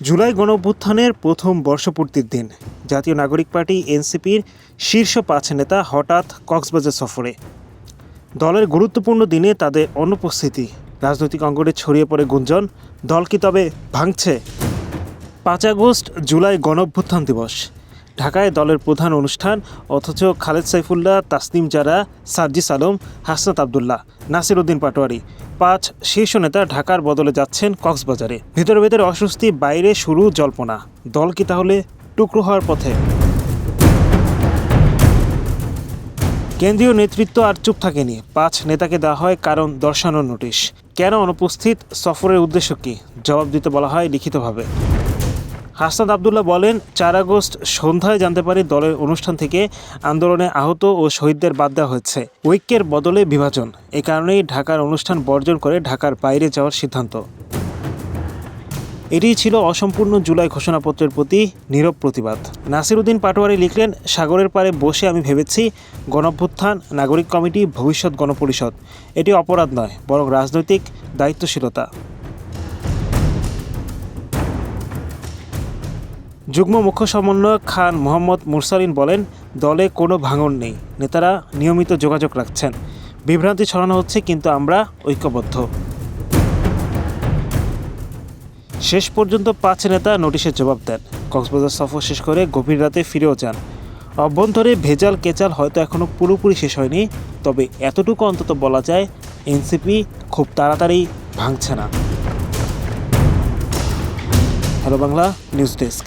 জুলাই গণভ্যুত্থানের প্রথম বর্ষপূর্তির দিন। জাতীয় নাগরিক পার্টি, এনসিপির শীর্ষ পাঁচ নেতা হঠাৎ কক্সবাজার সফরে। দলের গুরুত্বপূর্ণ দিনে তাদের অনুপস্থিতি। রাজনৈতিক অঙ্গনে ছড়িয়ে পড়ে গুঞ্জন, দল কি তবে ভাঙছে? পাঁচ আগস্ট জুলাই গণভ্যুত্থান দিবস। ঢাকায় দলের প্রধান অনুষ্ঠান, অথচ খালেদ সাইফুল্লাহ, তাসনিম জারা সার্জিস আলম, হাসনাত আবদুল্লাহ, নাসির উদ্দিন পাটোয়ারি। পাঁচ শীর্ষ নেতা ঢাকার বদলে যাচ্ছেন কক্সবাজারে। ভেতরে ভেতরে অস্বস্তি, বাইরে শুরু জল্পনা। দল কি তাহলে টুকরো হওয়ার পথে? কেন্দ্রীয় নেতৃত্ব আর চুপ থাকেনি। পাঁচ নেতাকে দেওয়া হয় কারণ দর্শানোর নোটিশ। কেন অনুপস্থিত? সফরের উদ্দেশ্য কী? জবাব দিতে বলা হয় লিখিতভাবে। হাসনাদ আবদুল্লাহ বলেন, চার আগস্ট সন্ধ্যায় জানতে পারি দলের অনুষ্ঠান থেকে আন্দোলনে আহত ও শহীদদের বাদ দেওয়া হয়েছে। ঐক্যের বদলে বিভাজন। এ কারণেই ঢাকার অনুষ্ঠান বর্জন করে ঢাকার বাইরে যাওয়ার সিদ্ধান্ত। এটিই ছিল অসম্পূর্ণ জুলাই ঘোষণাপত্রের প্রতি নীরব প্রতিবাদ। নাসিরুদ্দিন পাটোয়ারি লিখলেন, সাগরের পাড়ে বসে আমি ভেবেছি গণভ্যুত্থান, নাগরিক কমিটি, ভবিষ্যৎ গণপরিষদ। এটি অপরাধ নয়, বরং রাজনৈতিক দায়িত্বশীলতা। যুগ্ম মুখ্য সমন্বয়ক খান মোহাম্মদ মুরসালিন বলেন, দলে কোনো ভাঙন নেই। নেতারা নিয়মিত যোগাযোগ রাখছেন। বিভ্রান্তি ছড়ানো হচ্ছে, কিন্তু আমরা ঐক্যবদ্ধ। শেষ পর্যন্ত পাঁচ নেতা নোটিশের জবাব দেন। কক্সবাজার সফর শেষ করে গভীর রাতে ফিরেও যান। অভ্যন্তরে ভেজাল কেচাল হয়তো এখনও পুরোপুরি শেষ হয়নি, তবে এতটুকু অন্তত বলা যায়, এনসিপি খুব তাড়াতাড়ি ভাঙছে না। Hello Bangla, news desk.